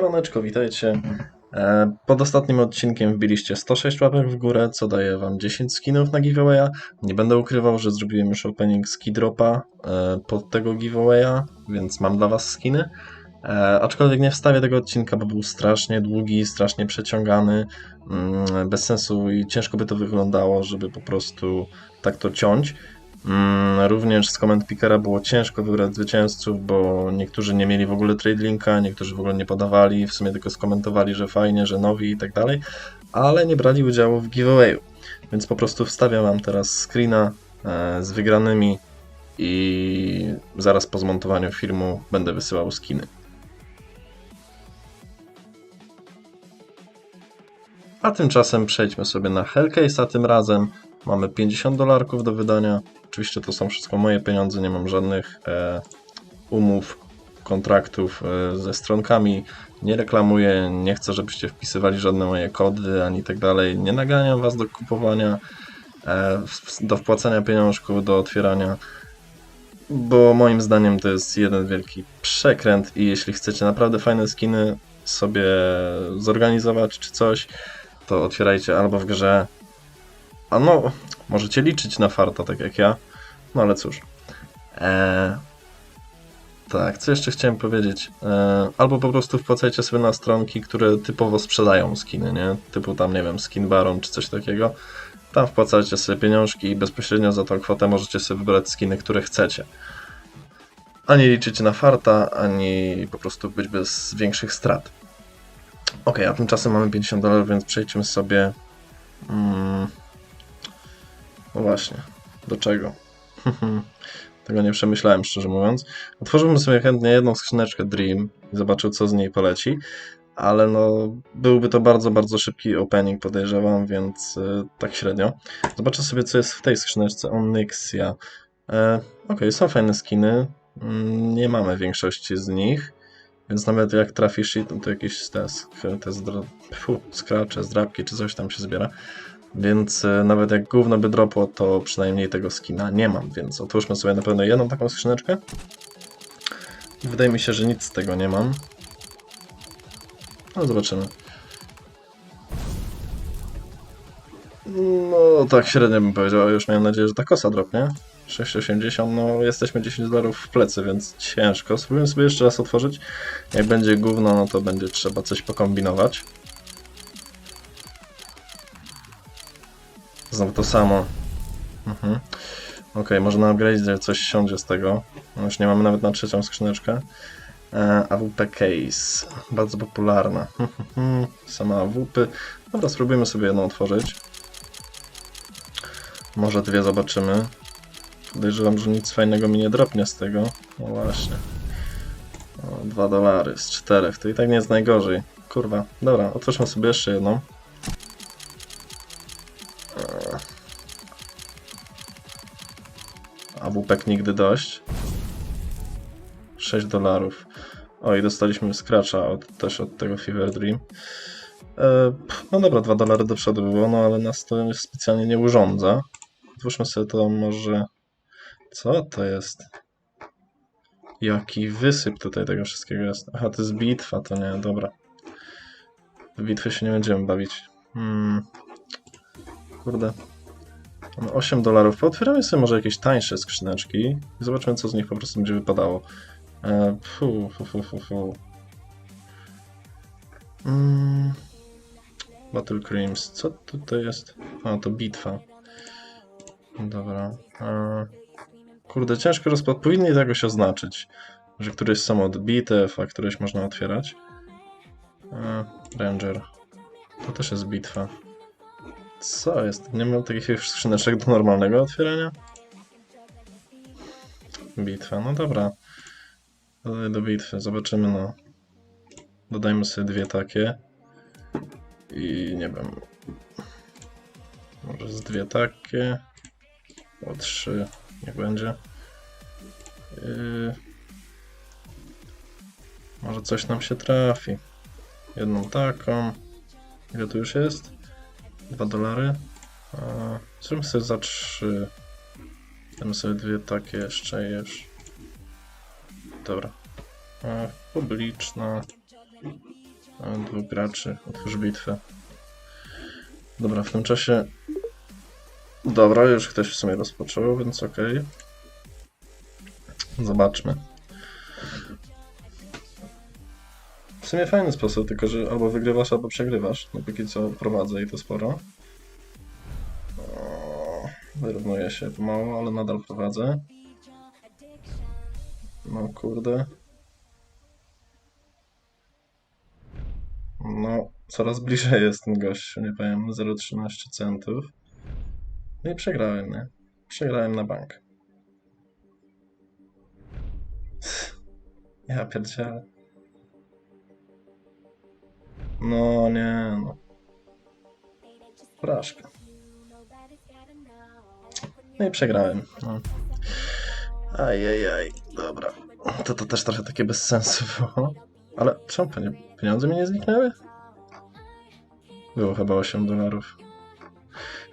Siemaneczko, witajcie. E, Pod ostatnim odcinkiem wbiliście 106 łapek w górę, co daje wam 10 skinów na giveawaya. Nie będę ukrywał, że zrobiłem już opening skidropa e, pod tego giveawaya, więc mam dla was skiny. E, Aczkolwiek nie wstawię tego odcinka, bo był strasznie długi, strasznie przeciągany, mm, bez sensu i ciężko by to wyglądało, żeby po prostu tak to ciąć. Mm, Również z komend Pickera było ciężko wybrać zwycięzców, bo niektórzy nie mieli w ogóle trade linka, niektórzy w ogóle nie podawali, w sumie tylko skomentowali, że fajnie, że nowi i tak dalej, ale nie brali udziału w giveawayu. Więc po prostu wstawiam wam teraz screena e, z wygranymi i zaraz po zmontowaniu filmu będę wysyłał skiny. A tymczasem przejdźmy sobie na Hellcase, a tym razem mamy 50 dolarków do wydania. Oczywiście to są wszystko moje pieniądze, nie mam żadnych e, umów, kontraktów e, ze stronkami. Nie reklamuję, nie chcę, żebyście wpisywali żadne moje kody ani tak dalej. Nie naganiam was do kupowania, e, do wpłacania pieniążków, do otwierania. Bo moim zdaniem to jest jeden wielki przekręt i jeśli chcecie naprawdę fajne skiny sobie zorganizować czy coś, to otwierajcie albo w grze. A no, możecie liczyć na farta, tak jak ja. No ale cóż. Eee, tak, co jeszcze chciałem powiedzieć? Eee, albo po prostu wpłacajcie sobie na stronki, które typowo sprzedają skiny, nie? Typu tam, nie wiem, Skin Baron czy coś takiego. Tam wpłacacie sobie pieniążki i bezpośrednio za tą kwotę możecie sobie wybrać skiny, które chcecie. Ani liczyć na farta, ani po prostu być bez większych strat. Ok, a tymczasem mamy 50 dolarów, więc przejdźmy sobie. Mm, no właśnie, do czego? Tego nie przemyślałem, szczerze mówiąc. Otworzyłbym sobie chętnie jedną skrzyneczkę Dream i zobaczył, co z niej poleci, ale no, byłby to bardzo, bardzo szybki opening, podejrzewam, więc y, tak średnio. Zobaczę sobie, co jest w tej skrzyneczce Onyxia. E, ok, są fajne skiny. Mm, nie mamy większości z nich. Więc nawet jak trafisz i to, jakieś te, te zdra... Skracze, zdrabki czy coś tam się zbiera. Więc e, nawet jak gówno by dropło, to przynajmniej tego skina nie mam, więc otwórzmy sobie na pewno jedną taką skrzyneczkę. Wydaje mi się, że nic z tego nie mam. No zobaczymy. No tak średnio bym powiedział, już miałem nadzieję, że ta kosa dropnie. 6,80, no jesteśmy 10 dolarów w plecy, więc ciężko. Spróbujemy sobie jeszcze raz otworzyć. Jak będzie gówno, no to będzie trzeba coś pokombinować. Znowu to samo. Mhm. Okej, może na upgrade coś siądzie z tego. Już nie mamy nawet na trzecią skrzyneczkę. E, AWP Case. Bardzo popularna. Sama AWP. Dobra, spróbujmy sobie jedną otworzyć. Może dwie zobaczymy. Podejrzewam, że nic fajnego mi nie dropnie z tego. No właśnie. O, 2 dolary z czterech. To i tak nie jest najgorzej. Kurwa. Dobra, otwórzmy sobie jeszcze jedną. A WPEK nigdy dość. 6 dolarów. O, i dostaliśmy scratcha od, też od tego Fever Dream. E, no dobra, 2 dolary do przodu by było, no ale nas to specjalnie nie urządza. Otwórzmy sobie to może... Co to jest? Jaki wysyp tutaj tego wszystkiego jest. Aha, to jest bitwa, to nie, dobra. W bitwy się nie będziemy bawić. Hmm. Kurde. Mamy 8 dolarów. Pootwieramy sobie może jakieś tańsze skrzyneczki i zobaczymy, co z nich po prostu będzie wypadało. E, fu, fu, fu, fu. Mm. Battle Creams. Co tutaj jest? A, to bitwa. Dobra. E, kurde, ciężko rozpad. Powinni tego się oznaczyć, że któreś są odbite, a któreś można otwierać. E, Ranger. To też jest bitwa. Co jest? Nie mam takich skrzyneczek do normalnego otwierania? Bitwa, no dobra. Dodaj do bitwy, zobaczymy no. Dodajmy sobie dwie takie. I nie wiem. Może z dwie takie. O trzy, niech będzie. Yy... Może coś nam się trafi. Jedną taką. Ile tu już jest? 2 dolary. Zróbmy sobie za 3. Damy sobie dwie takie jeszcze jesz. Dobra. Publiczna. Mamy dwóch graczy, otwórz bitwę. Dobra, w tym czasie... Dobra, już ktoś w sumie rozpoczął, więc okej. Zobaczmy. Sumie fajny sposób, tylko że albo wygrywasz, albo przegrywasz. No póki co prowadzę i to sporo. O, Wyrównuję się pomału, ale nadal prowadzę. No kurde. No, coraz bliżej jest ten gościu, nie powiem, 0,13 centów. No i przegrałem, nie? Przegrałem na bank. Ja pierdzielę. No nie, no. Porażka. No i przegrałem. No. Ajajaj, dobra. To to też trochę takie bez sensu było. Ale czemu pieniądze mi nie zniknęły? Było chyba 8 dolarów.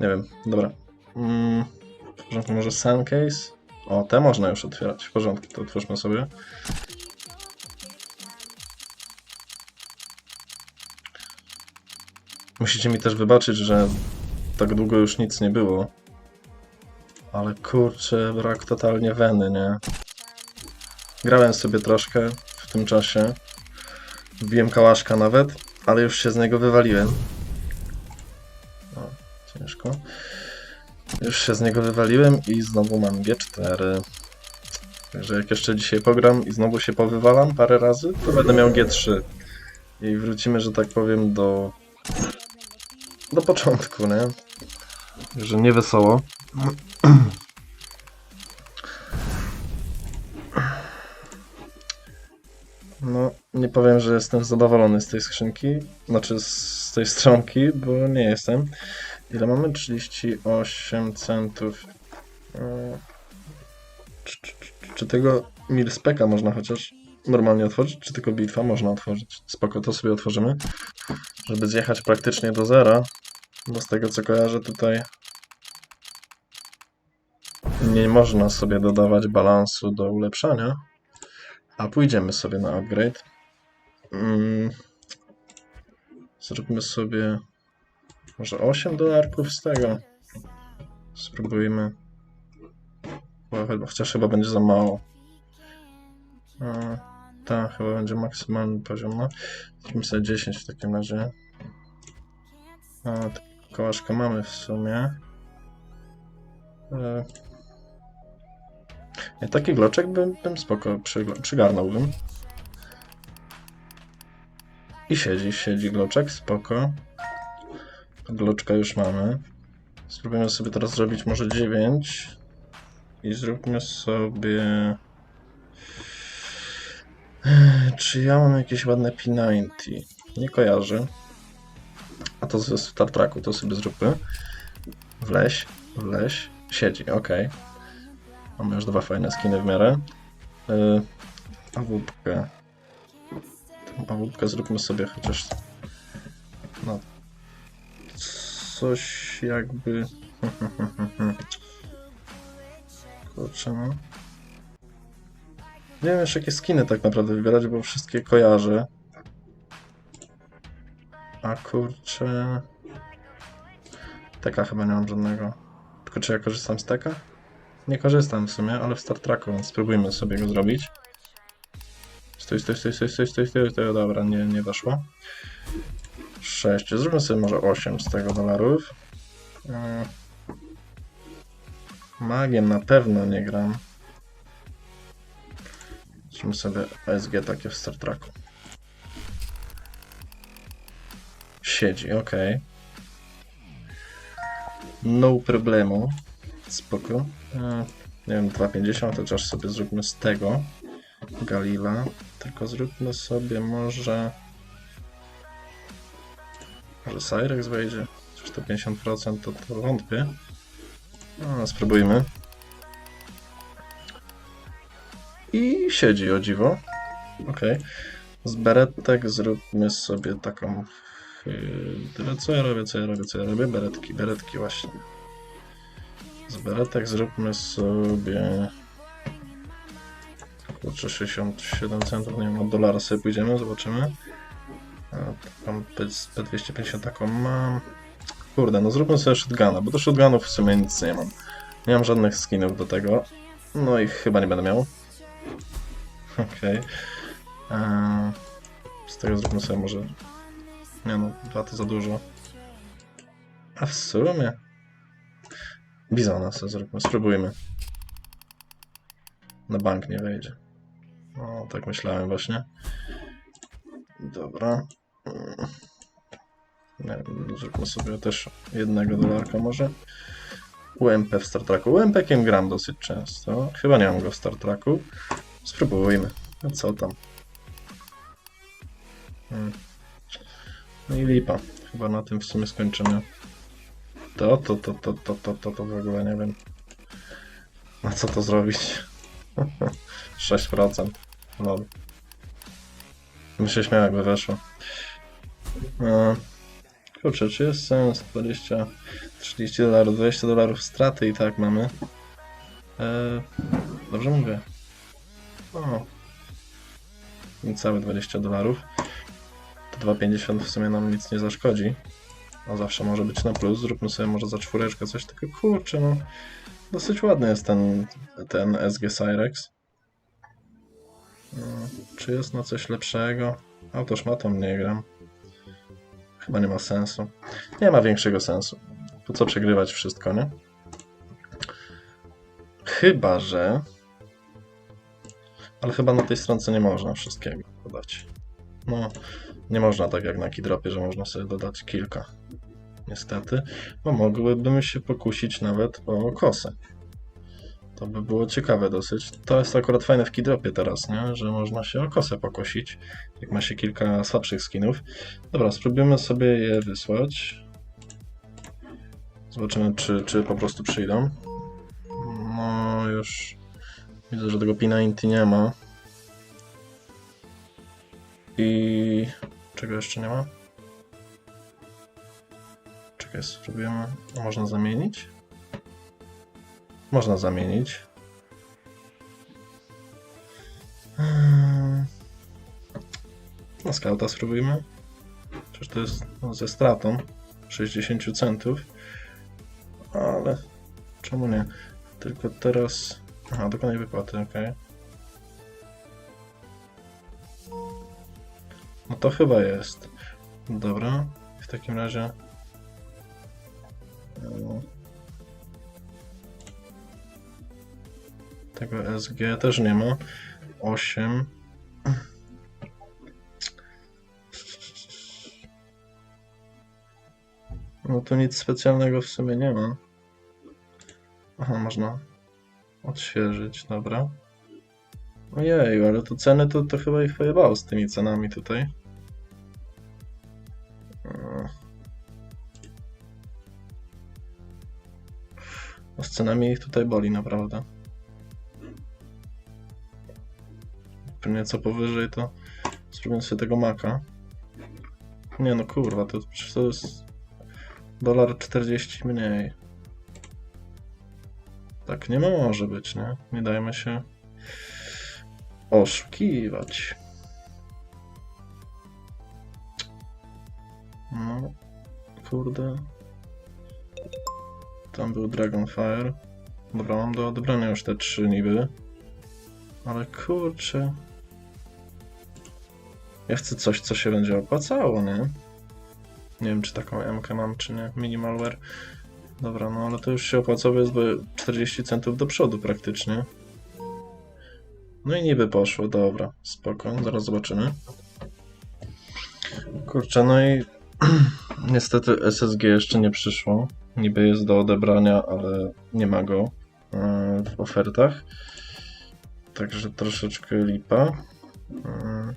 Nie wiem, dobra. Mm, może Sun Case? O, te można już otwierać. W porządku, to otwórzmy sobie. Musicie mi też wybaczyć, że tak długo już nic nie było. Ale kurczę, brak totalnie weny, nie? Grałem sobie troszkę w tym czasie. Wbiłem kałaszka nawet, ale już się z niego wywaliłem. O, ciężko. Już się z niego wywaliłem i znowu mam G4. Także jak jeszcze dzisiaj pogram i znowu się powywalam parę razy, to będę miał G3. I wrócimy, że tak powiem, do... do początku, nie? Że nie wesoło. No, nie powiem, że jestem zadowolony z tej skrzynki, znaczy z tej stronki, bo nie jestem. Ile mamy? 38 centów. E, Czy, czy, czy, czy tego Milspeka można chociaż normalnie otworzyć, czy tylko bitwa można otworzyć? Spoko, to sobie otworzymy, żeby zjechać praktycznie do zera, bo z tego co kojarzę tutaj nie można sobie dodawać balansu do ulepszania. A pójdziemy sobie na upgrade. Mm. Zróbmy sobie może 8 dolarków z tego. Spróbujmy. Chociaż chyba będzie za mało. Tak, chyba będzie maksymalny poziom. No. Zróbmy sobie 10 w takim razie. A, kołaszkę mamy w sumie. E, taki gloczek bym, bym spoko przygarnąłbym. I siedzi, siedzi gloczek, spoko. Gloczka już mamy. Spróbujemy sobie teraz zrobić może 9. I zróbmy sobie... Czy ja mam jakieś ładne P90? Nie kojarzę. A to ze Star Treku, to sobie zróbmy. Wleś, wleś. Siedzi, okej. Mamy już dwa fajne skiny w miarę. Yy, awupkę. Tą awupkę zróbmy sobie chociaż... No... Coś jakby... Kurczę no. Nie wiem jeszcze jakie skiny tak naprawdę wybierać, bo wszystkie kojarzę. A kurczę... Teka chyba nie mam żadnego. Tylko czy ja korzystam z teka? Nie korzystam w sumie, ale w Star Treku, więc spróbujmy sobie go zrobić. Stój, stój, stój, stój, stój, stój, stój, stój. dobra, nie, nie weszło. 6, zróbmy sobie może 8 z tego dolarów. Yy. Magiem na pewno nie gram. Zróbmy sobie SG takie w Star Treku. Siedzi, ok. No problemu. Spoko. E, nie wiem, 2,50, chociaż sobie zróbmy z tego Galila. Tylko zróbmy sobie może... Może Cyrex wejdzie? Chociaż to 50% to, to wątpię. No, spróbujmy. Siedzi o dziwo. Ok. Z beretek zróbmy sobie taką... Tyle co ja robię, co ja robię, co ja robię? Beretki, beretki właśnie. Z beretek zróbmy sobie... Kurczę, 67 centów, nie wiem, od dolara sobie pójdziemy, zobaczymy. P- P250 taką mam. Kurde, no zróbmy sobie shotguna, bo do shotgunów w sumie nic nie mam. Nie mam żadnych skinów do tego. No i chyba nie będę miał. Okej. Eee, Z tego zróbmy sobie może... Nie no, dwa to za dużo. A w sumie... Bizona sobie zróbmy, spróbujmy. Na bank nie wejdzie. No, tak myślałem właśnie. Dobra. Mm. Nie wiem, zróbmy sobie też jednego dolarka może. UMP w Star Treku. UMP-kiem gram dosyć często. Chyba nie mam go w Star Treku. Spróbujmy. No co tam? Hmm. No i lipa. Chyba na tym w sumie skończymy. To, to, to, to, to, to, to, to w ogóle nie wiem. Na co to zrobić? 6%. Lol. Bym się śmiał jakby weszło. E, kurczę, czy jest sens 20, 30 dolarów, 20 dolarów straty i tak mamy. E, dobrze mówię. O. Niecałe 20 dolarów. To 2,50 w sumie nam nic nie zaszkodzi. No zawsze może być na plus. Zróbmy sobie może za czwóreczkę coś, tylko kurczę no. Dosyć ładny jest ten, ten SG Cyrex. No, czy jest na coś lepszego? Autoszmatą nie gram. Chyba nie ma sensu. Nie ma większego sensu. Po co przegrywać wszystko, nie? Chyba, że... Ale chyba na tej stronce nie można wszystkiego dodać. No, nie można tak jak na Kidropie, że można sobie dodać kilka. Niestety. Bo mogłyby się pokusić nawet o kosę. To by było ciekawe dosyć. To jest akurat fajne w Kidropie teraz, nie? Że można się o kosę pokosić, jak ma się kilka słabszych skinów. Dobra, spróbujemy sobie je wysłać. Zobaczymy, czy, czy po prostu przyjdą. No, już widzę, że tego Pina Inti nie ma. I czego jeszcze nie ma? Czekaj, spróbujemy. Można zamienić? Można zamienić. Hmm. Na skauta spróbujmy. Przecież to jest no, ze stratą 60 centów. Ale czemu nie? Tylko teraz. Aha, dokonaj wypłaty, ok. No to chyba jest. Dobra. W takim razie. No. Tego SG też nie ma. 8. No tu nic specjalnego w sumie nie ma. Aha, można odświeżyć, dobra. Ojej, ale to ceny to, to chyba ich pojebało z tymi cenami tutaj. Eee. No z cenami ich tutaj boli naprawdę. Nieco powyżej to spróbuję sobie tego maka. Nie no kurwa, to to jest dolar 40 mniej. Tak nie może być, nie? Nie dajmy się oszukiwać. No, kurde. Tam był Dragonfire. Dobra, mam do odebrania już te trzy niby. Ale kurczę. Ja chcę coś, co się będzie opłacało, nie? Nie wiem, czy taką MK mam, czy nie. Minimalware. Dobra, no ale to już się opłacało, jest bo 40 centów do przodu praktycznie. No i niby poszło, dobra, spoko, zaraz zobaczymy. Kurczę, no i niestety SSG jeszcze nie przyszło. Niby jest do odebrania, ale nie ma go e, w ofertach. Także troszeczkę lipa. E,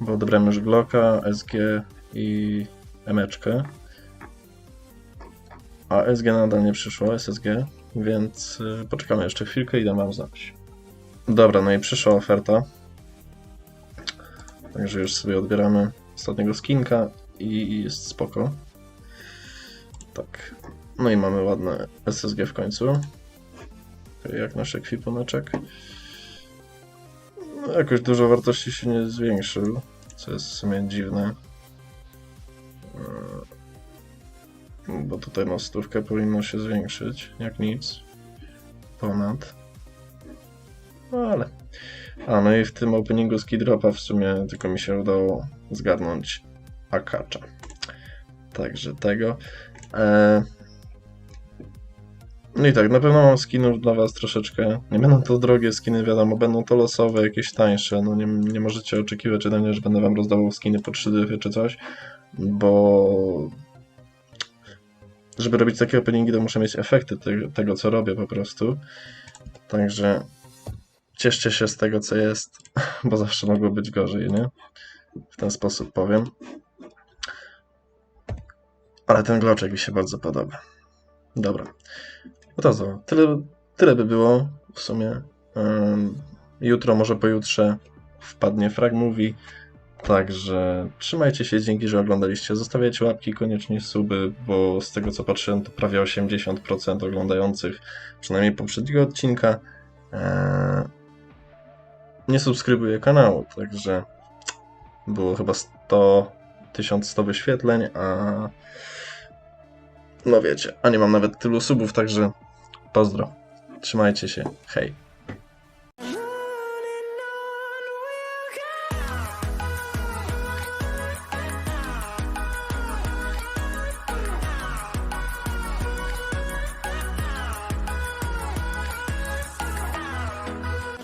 Bo odebrałem już Glocka, SG i Emeczkę. A SG nadal nie przyszło, SSG, więc y, poczekamy jeszcze chwilkę i dam wam znać. Dobra, no i przyszła oferta. Także już sobie odbieramy ostatniego skinka i jest spoko. Tak. No i mamy ładne SSG w końcu. Jak nasz ekwipuneczek. Jakoś dużo wartości się nie zwiększył, co jest w sumie dziwne. Yy, Bo tutaj no stówkę powinno się zwiększyć, jak nic. Ponad. No ale. A no i w tym openingu Skidropa w sumie tylko mi się udało zgarnąć Akacza. Także tego. E... No i tak, na pewno mam skinów dla Was troszeczkę. Nie będą to drogie skiny, wiadomo, będą to losowe, jakieś tańsze. No nie, nie możecie oczekiwać ode mnie, że będę Wam rozdawał skiny po 3 dychy czy coś, bo żeby robić takie openingi, to muszę mieć efekty te, tego, co robię po prostu. Także cieszcie się z tego, co jest, bo zawsze mogło być gorzej, nie? W ten sposób powiem. Ale ten gloczek mi się bardzo podoba. Dobra. No to co? Tyle, tyle by było w sumie. Jutro, może pojutrze wpadnie Frag Movie. Także trzymajcie się, dzięki, że oglądaliście. Zostawiajcie łapki, koniecznie suby, bo z tego co patrzyłem, to prawie 80% oglądających, przynajmniej poprzedniego odcinka, e, nie subskrybuje kanału. Także było chyba 100, 1100 wyświetleń, a no wiecie, a nie mam nawet tylu subów, także pozdro. Trzymajcie się. Hej.